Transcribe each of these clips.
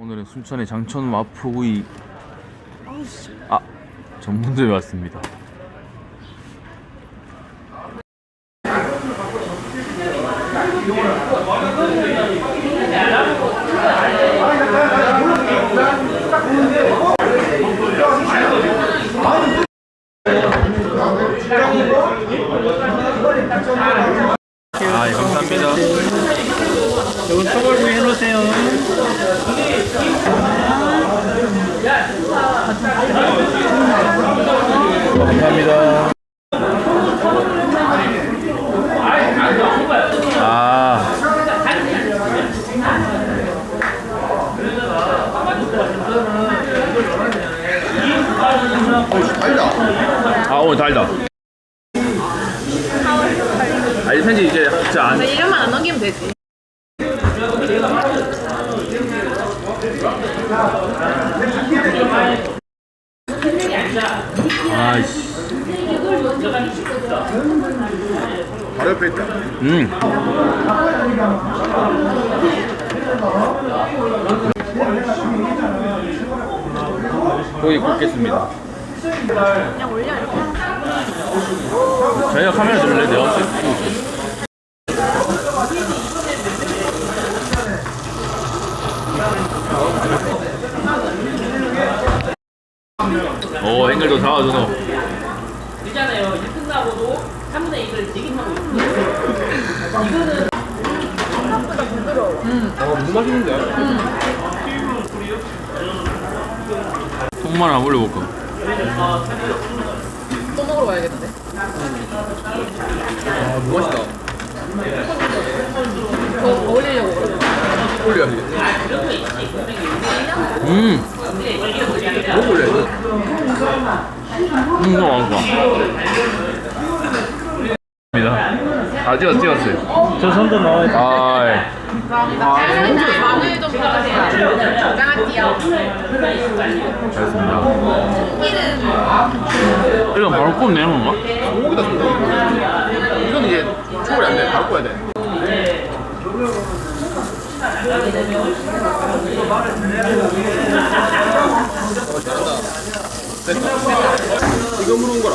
오늘은 순천의 장천 마포구이 아 전문점에 왔습니다. 아, 예, 감사합니다. 이건 초벌구이 해놓으세요. 감사합니다. 아. 아 오늘 달다. 아니 산지 이제 진짜 안. 이름만 안 넘기면 되지. 아이씨. 바로 옆에 있다. 음. 고기 굽겠습니다. 그냥 올려 이렇게. 저희가 카메라 들래 내가 있 오 앵글도 잡아주노 있잖아요. 일 끝나고도 3분의 1을 대기하고 있어요. 통만 안 올려볼까 또 먹으러 가야겠는데. 맛있다. 더 어울리려고 그래. 올려야지. 음뭐 올려야지? 음, 이거 많다. 입니다. 아, 찍었, 찍었어요. 저 손도 넣어야 돼. 아, 예. 감사합니다. 마늘 좀 부탁드려요. 장아찌요. 알겠습니다. 이는 이건 바로 굽 내는 건가? 소고기다 소고기. 이건 이제 초벌이 안 돼. 바로 구워야 돼. 이거 물은 거라.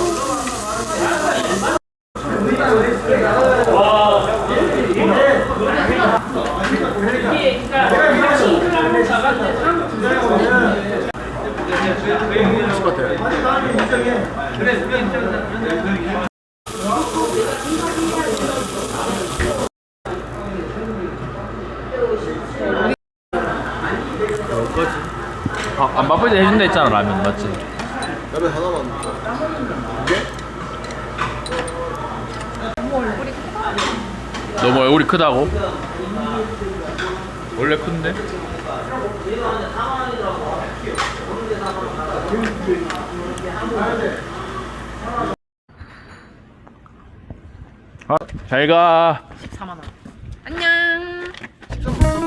아, 안때 해준다 했잖아, 라면. 맞지? 라면 하나만 먹어. 너무 얼굴이 크다고? 원래 큰데? 아, 잘 가. 14만 원. 안녕.